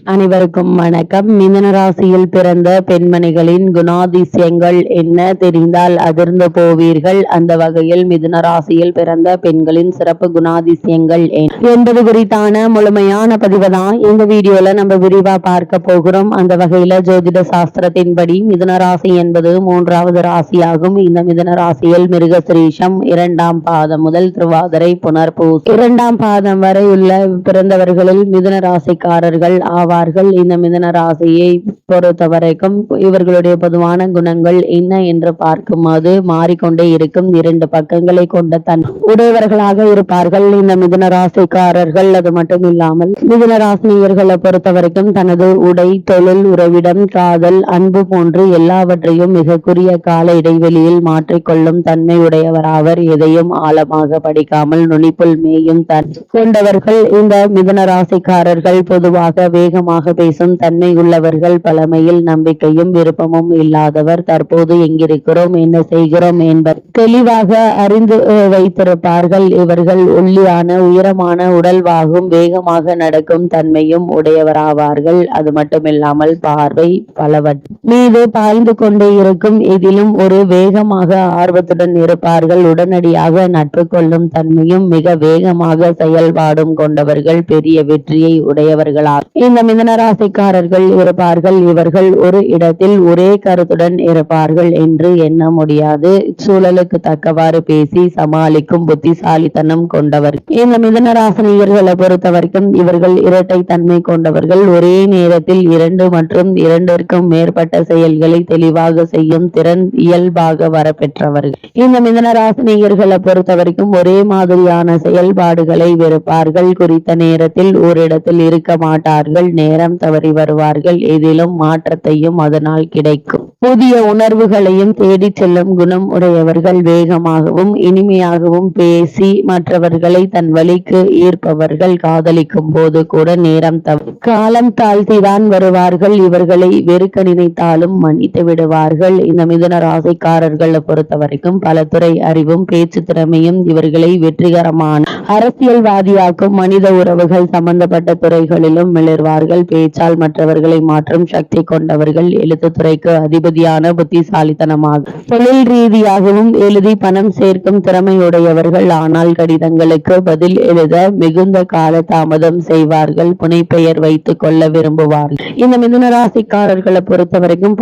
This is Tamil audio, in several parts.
அனைவருக்கும் வணக்கம். மிதன ராசியில் பிறந்த பெண்மணிகளின் குணாதிசயங்கள் என்ன? தெரிந்தால் அதிர்ந்து போவீர்கள். அந்த வகையில் மிதுன ராசியில் பிறந்த பெண்களின் சிறப்பு குணாதிசயங்கள் என்பது குறித்தான முழுமையான பதிவு தான் இந்த வீடியோல நம்ம விரிவா பார்க்க போகிறோம். அந்த வகையில ஜோதிட சாஸ்திரத்தின்படி மிதன ராசி என்பது மூன்றாவது ராசியாகும். இந்த மிதன ராசியில் மிருகசிரீஷம் இரண்டாம் பாதம் முதல் திருவாதிரை புனர்பூ இரண்டாம் பாதம் வரை உள்ள பிறந்தவர்களில் மிதன ராசிக்காரர்கள் ஆவார்கள். இந்த மிதன ராசியை பொறுத்த வரைக்கும் இவர்களுடைய பொதுவான குணங்கள் என்ன என்று பார்க்கும்போது மாறிக்கொண்டே இருக்கும். இரண்டு பக்கங்களை கொண்ட தன் உடையவர்களாக இருப்பார்கள். இந்த மிதன ராசிக்காரர்கள் அது மட்டும் இல்லாமல் மிதன ராசினியர்களை பொறுத்த வரைக்கும் தனது உடை தொழில் உறவிடம் காதல் அன்பு போன்று எல்லாவற்றையும் மிக குறுகிய கால இடைவெளியில் மாற்றிக்கொள்ளும் தன்மை உடையவராவர். எதையும் ஆழமாக படிக்காமல் நுனிப்புள் மேயும் தன் கொண்டவர்கள். இந்த மிதன ராசிக்காரர்கள் பொதுவாக வேகமாக பேசும் தன்மை உள்ளவர்கள் பழமையில் நம்பிக்கையும் விருப்பமும் இல்லாதவர் தற்போது எங்கிருக்கிறோம் என்ன செய்கிறோம் என்பர். தெளிவாக அறிந்து வைத்திருப்பார்கள். இவர்கள் ஒல்லியான உயரமான உடல்வாகும் வேகமாக நடக்கும் தன்மையும் உடையவராவார்கள். அது மட்டுமில்லாமல் பார்வை பலவன். மீது பாய்ந்து கொண்டே இருக்கும் இதிலும் ஒரு வேகமாக ஆர்வத்துடன் இருப்பார்கள். உடனடியாக நட்பு கொள்ளும் தன்மையும் மிக வேகமாக செயல்பாடும் கொண்டவர்கள் பெரிய வெற்றியை உடையவர்களாக இந்த மிதன ராசிக்காரர்கள் இருப்பார்கள். இவர்கள் ஒரு இடத்தில் ஒரே கருத்துடன் இருப்பார்கள் என்று எண்ண முடியாது. சூழலுக்கு தக்கவாறு பேசி சமாளிக்கும் புத்திசாலித்தனம் கொண்டவர். இந்த மிதனராசனியர்களை பொறுத்த வரைக்கும் இவர்கள் இரட்டை தன்மை கொண்டவர்கள். ஒரே நேரத்தில் இரண்டு மற்றும் இரண்டிற்கும் மேற்பட்ட செயல்களை தெளிவாக செய்யும் திறன் இயல்பாக வரப்பெற்றவர்கள். இந்த மிதனராசனியர்களை பொறுத்த வரைக்கும் ஒரே மாதிரியான செயல்பாடுகளை வெறுப்பார்கள். குறித்த நேரத்தில் ஓரிடத்தில் இருக்க மாட்டார்கள். நேரம் தவறி வருவார்கள். எதிலும் மாற்றத்தையும் அதனால் கிடைக்கும். புதிய உணர்வுகளையும் தேடி செல்லும் குணம் உடையவர்கள் வேகமாகவும் இனிமையாகவும் பேசி மற்றவர்களை தன் வழிக்கு ஈர்ப்பவர்கள் காதலிக்கும் போது கூட நேரம் தவறு காலம் தாழ்த்திதான் வருவார்கள். இவர்களை வெறுக்க நினைத்தாலும் மன்னித்து விடுவார்கள். இந்த மிதுன ராசிக்காரர்களை பொறுத்த வரைக்கும் பல துறை அறிவும் பேச்சு திறமையும் இவர்களை வெற்றிகரமான அரசியல்வாதியாக்கும் மனித உறவுகள் சம்பந்தப்பட்ட துறைகளிலும் மிளர்வார்கள். பேச்சால் மற்றவர்களை மாற்றும் சக்தி கொண்டவர்கள். எழுத்துத்துறைக்கு அதிபதியான புத்திசாலித்தனமாக தொழில் ரீதியாகவும் எழுதி பணம் சேர்க்கும் திறமையுடையவர்கள். ஆனால் கடிதங்களுக்கு பதில் எழுத மிகுந்த கால தாமதம் செய்வார்கள். புனைப்பெயர் வைத்துக் கொள்ள விரும்புவார்கள். இந்த மிதுன ராசிக்காரர்களை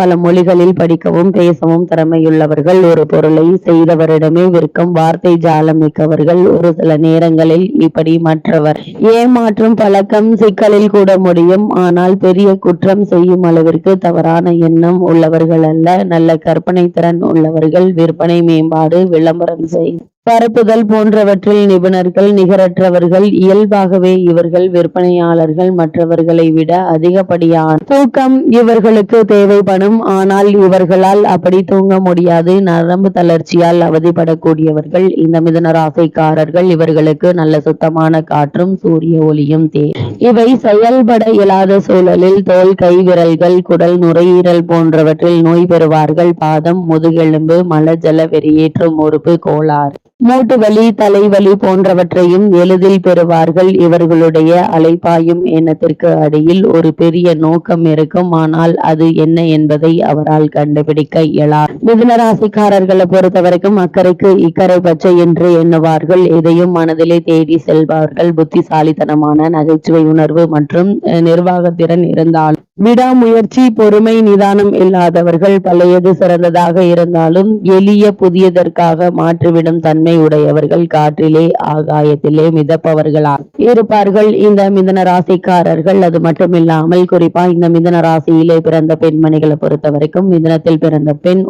பல மொழிகளில் படிக்கவும் பேசவும் திறமையுள்ளவர்கள். ஒரு பொருளை செய்தவரிடமே விற்கும் வார்த்தை ஜாலம் மிக்கவர்கள். ஒரு சில நேரங்களில் இப்படி மற்றவர். ஏமாற்றும் பழக்கம் சிக்கலில் கூட முடியும். ஆனால் பெரிய குற்றம் செய்யும் அளவிற்கு தவறான எண்ணம் உள்ளவர்கள் அல்ல நல்ல கற்பனை திறன் உள்ளவர்கள் விற்பனை மேம்பாடு விளம்பரம் செய் பரப்புதல் போன்றவற்றில் நிபுணர்கள் நிகரற்றவர்கள் இயல்பாகவே இவர்கள் விற்பனையாளர்கள் மற்றவர்களை விட அதிகப்படியான தூக்கம் இவர்களுக்கு தேவைப்படும் ஆனால் இவர்களால் அப்படி தூங்க முடியாது. நரம்பு தளர்ச்சியால் அவதிப்படக்கூடியவர்கள் இந்த மிதனராசைக்காரர்கள் இவர்களுக்கு நல்ல சுத்தமான காற்றும் சூரிய ஒளியும் தேவை இவை செயல்பட இயலாத சூழலில் தோல் கை விரல்கள் குடல் நுரையீரல் போன்றவற்றில் நோய் பெறுவார்கள். பாதம் முதுகெலும்பு மலஜல வெளியேற்றும் உறுப்பு கோளாறு. மூட்டு வலி தலைவலி போன்றவற்றையும் எளிதில் பெறுவார்கள். இவர்களுடைய அலைப்பாயும் எண்ணத்திற்கு அடியில் ஒரு பெரிய நோக்கம் இருக்கும். ஆனால் அது என்ன என்பதை அவரால் கண்டுபிடிக்க இயலா மிதுனராசிக்காரர்களை பொறுத்தவரைக்கும் பொறுத்த வரைக்கும் அக்கறைக்கு இக்கரை பச்சை என்று எண்ணுவார்கள். எதையும் மனதிலே தேடி செல்வார்கள். புத்திசாலித்தனமான நகைச்சுவை உணர்வு மற்றும் நிர்வாகத்திறன் இருந்தால் விடாமுயற்சி பொறுமை நிதானம் இல்லாதவர்கள் பழையது சிறந்ததாக இருந்தாலும் எளிய புதியதற்காக மாற்றிவிடும் தன்மை உடையவர்கள் காற்றிலே ஆகாயத்திலே மிதப்பவர்களா இருப்பார்கள். இந்த மிதன ராசிக்காரர்கள் அது மட்டுமில்லாமல் குறிப்பா இந்த மிதன ராசியிலே பிறந்த பெண்மணிகளை பொறுத்த வரைக்கும் மிதனத்தில் பிறந்த பெண்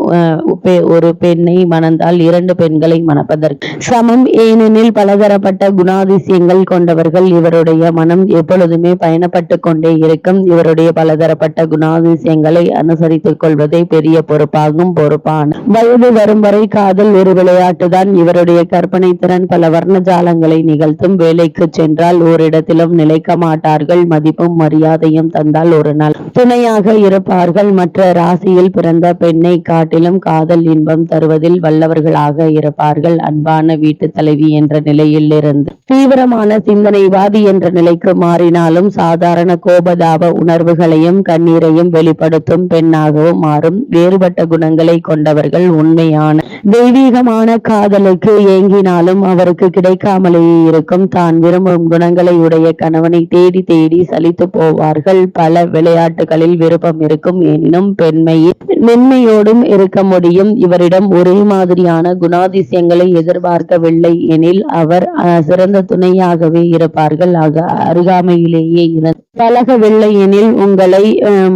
பெ- ஒரு பெண்ணை மணந்தால் இரண்டு பெண்களை மணப்பதற்கு சமம். ஏனெனில் பலதரப்பட்ட குணாதிசயங்கள் கொண்டவர்கள் இவருடைய மனம் எப்பொழுதுமே பயணப்பட்டு கொண்டே இருக்கும். இவருடைய பல பலதரப்பட்ட குணாதிசயங்களை அனுசரித்துக் கொள்வதே பெரிய பொறுப்பாகும் பொறுப்பான. வயது வரும் வரை காதல் ஒரு விளையாட்டுதான். இவருடைய கற்பனை திறன் பல வர்ணஜாலங்களை நிகழ்த்தும். வேலைக்கு சென்றால் ஓரிடத்திலும் நிலைக்க மாட்டார்கள். மதிப்பும் மரியாதையும் தந்தால் ஒரு நாள் துணையாக இருப்பார்கள். மற்ற ராசியில் பிறந்த பெண்ணை காட்டிலும் காதல் இன்பம் தருவதில் வல்லவர்களாக இருப்பார்கள். அன்பான வீட்டு தலைவி என்ற நிலையில் இருந்து தீவிரமான சிந்தனைவாதி என்ற நிலைக்கு மாறினாலும் சாதாரண கோபதாப உணர்வுகளையும் கண்ணீரையும் வெளிப்படுத்தும் பெண்ணாகவும் மாறும். வேறுபட்ட குணங்களை கொண்டவர்கள் உண்மையான தெய்வீகமான காதலுக்கு ஏங்கினாலும் அவருக்கு கிடைக்காமலேயே இருக்கும். தான் விரும்பும் குணங்களை உடைய கணவனை தேடி தேடி சலித்து போவார்கள். பல விளையாட்டுகளில் விருப்பம் இருக்கும். எனினும் பெண்மையில் மென்மையோடும் இருக்க முடியும். இவரிடம் ஒரே மாதிரியான குணாதிசயங்களை எதிர்பார்க்கவில்லை எனில் அவர் அஹ், சிறந்த துணையாகவே இருப்பார்கள். ஆக அருகாமையிலேயே இருந்து பழகவில்லை எனில் உங்களை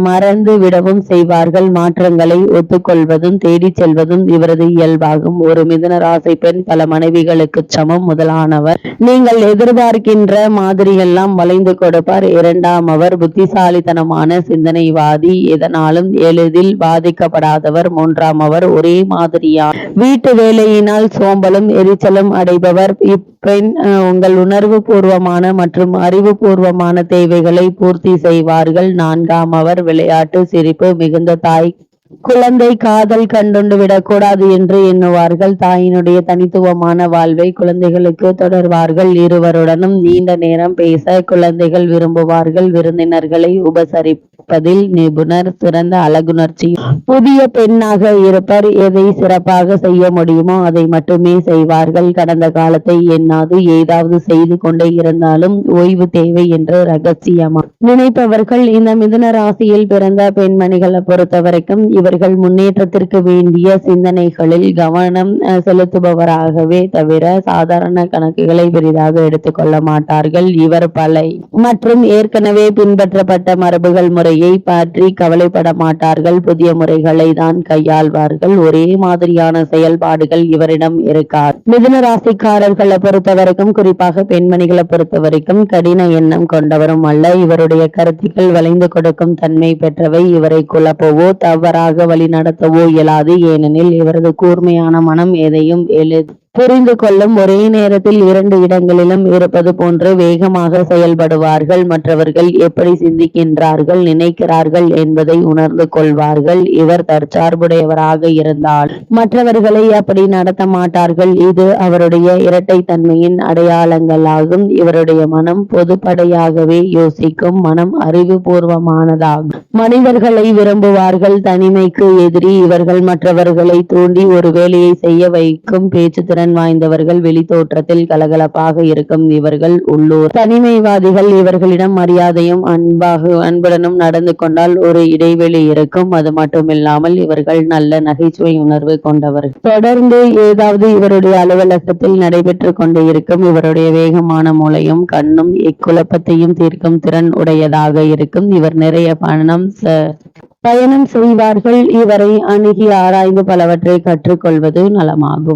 மறந்து விடவும் செய்வார்கள். மாற்றங்களை ஒத்துக்கொள்வதும் தேடிச் செல்வதும் இவரது இயல்பாகும் ஒரு மிதன ராசி பெண் பல மனைவிகளுக்கு சமம். முதலானவர் நீங்கள் எதிர்பார்க்கின்ற மாதிரியெல்லாம் வளைந்து கொடுப்பார். இரண்டாம் அவர் புத்திசாலித்தனமான சிந்தனைவாதி எதனாலும் எளிதில் பாதிக்கப்படாதவர். மூன்றாம் அவர் ஒரே மாதிரியான வீட்டு வேலையினால் சோம்பலும் எரிச்சலும் அடைபவர். இப்பெண் உங்கள் உணர்வு பூர்வமான மற்றும் அறிவு பூர்வமான தேவைகளை பூர்த்தி செய்வார்கள். நான்காம் அவர் விளையாட்டு சிரிப்பு மிகுந்த தாய் குழந்தை காதல் கண்டுண்டு விடக்கூடாது என்று எண்ணுவார்கள். தாயினுடைய தனித்துவமான வாழ்வை குழந்தைகளுக்கு தொடர்வார்கள். இருவருடனும் நீண்ட நேரம் பேச குழந்தைகள் விரும்புவார்கள். விருந்தினர்களை உபசரிப்பதில் நிபுணர் சிறந்த அழகுணர்ச்சி. புதிய பெண்ணாக இருப்பர். எதை சிறப்பாக செய்ய முடியுமோ அதை மட்டுமே செய்வார்கள். கடந்த காலத்தை எண்ணாது ஏதாவது செய்து கொண்டே இருந்தாலும் ஓய்வு தேவை என்று ரகசியமா நினைப்பவர்கள். இந்த மிதுன ராசியில் பிறந்த பெண்மணிகளை பொறுத்த வரைக்கும் இவர்கள் முன்னேற்றத்திற்கு வேண்டிய சிந்தனைகளில் கவனம் செலுத்துபவராகவே தவிர சாதாரண கணக்குகளை பெரிதாக எடுத்துக்கொள்ள மாட்டார்கள் இவர் பலை. மற்றும் ஏற்கனவே பின்பற்றப்பட்ட மரபுகள் முறையை பற்றி கவலைப்பட மாட்டார்கள். புதிய முறைகளை தான் கையாள்வார்கள். ஒரே மாதிரியான செயல்பாடுகள் இவரிடம் இருக்காது மிதுன ராசிக்காரர்களை பொறுத்தவரைக்கும் குறிப்பாக பெண்மணிகளை பொறுத்தவரைக்கும் கடின எண்ணம் கொண்டவரும் அல்ல. இவருடைய கருத்துக்கள் வளைந்து கொடுக்கும் தன்மை பெற்றவை. இவரை குழப்பவோ தவறா வழி நடத்தவோ இயலாது. ஏனெனில் இவரது கூர்மையான மனம் எதையும் எழு புரிந்து கொள்ளும் ஒரே நேரத்தில் இரண்டு இடங்களிலும் இருப்பது போன்று வேகமாக செயல்படுவார்கள். மற்றவர்கள் எப்படி சிந்திக்கின்றார்கள் நினைக்கிறார்கள் என்பதை உணர்ந்து கொள்வார்கள். இவர் தற்சார்புடையவராக இருந்தால் மற்றவர்களை அப்படி நடத்த மாட்டார்கள். இது அவருடைய இரட்டை தன்மையின் அடையாளங்களாகும். இவருடைய மனம் பொதுப்படையாகவே யோசிக்கும். மனம் அறிவுபூர்வமானதாகும். மனிதர்களை விரும்புவார்கள். தனிமைக்கு எதிரி இவர்கள் மற்றவர்களை தூண்டி ஒரு வேலையை செய்ய வைக்கும் பேச்சு திறன் வாய்ந்தவர்கள் வெளித்தோற்றத்தில் கலகலப்பாக இருக்கும் இவர்கள் உள்ளூர். தனிமைவாதிகள் இவர்களிடம் மரியாதையும் அன்பாக அன்புடனும் நடந்து கொண்டால் ஒரு இடைவெளி இருக்கும். அது மட்டுமில்லாமல் இவர்கள் நல்ல நகைச்சுவை உணர்வு கொண்டவர்கள். தொடர்ந்து ஏதாவது இவருடைய அலுவலகத்தில் நடைபெற்று கொண்டு இருக்கும் இவருடைய வேகமான மூளையும் கண்ணும் இக்குழப்பத்தையும் தீர்க்கும் திறன் உடையதாக இருக்கும். இவர் நிறைய பணம் ச- பயணம் செய்வார்கள். இவரை அணுகி ஆராய்ந்து பலவற்றை கற்றுக்கொள்வது நலமாகும்.